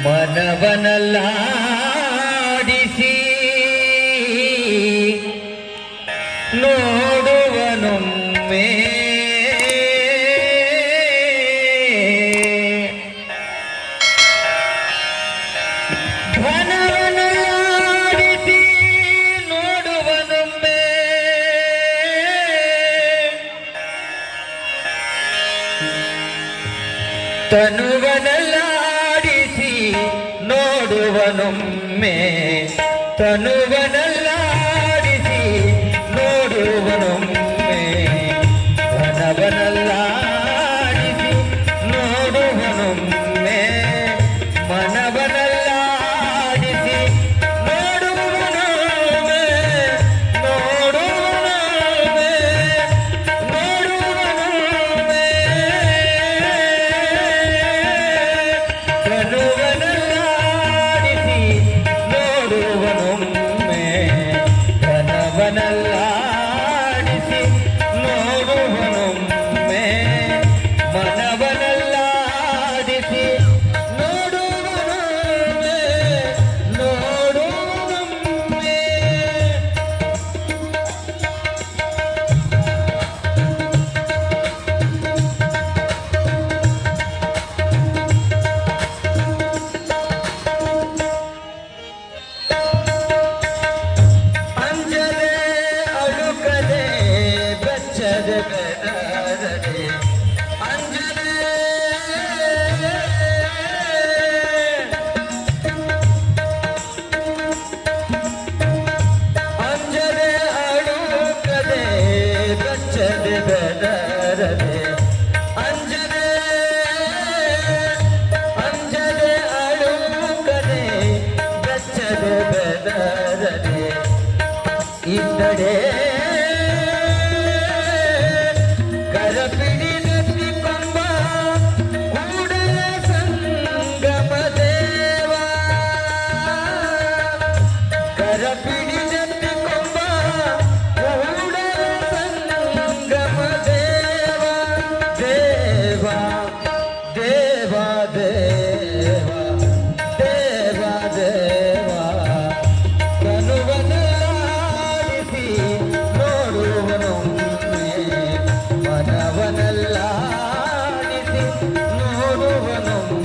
ಮನವನಲ್ಲಾಡಿಸಿ ನೋಡುವನೊಮ್ಮೆ ಘನವನಲ್ಲಾಡಿಸಿ ನೋಡುವನೊಮ್ಮೆ ತನುವನಲ್ಲಾಡಿಸಿ தருவனும் மே தனுவனல்ல ஜெகநாதனே அஞ்சலி அஞ்சலி அடுக்கதே கச்சதி பெதரதே அஞ்சலி அஞ்சலி அடுக்கதே கச்சதி பெதரதே இந்தடே no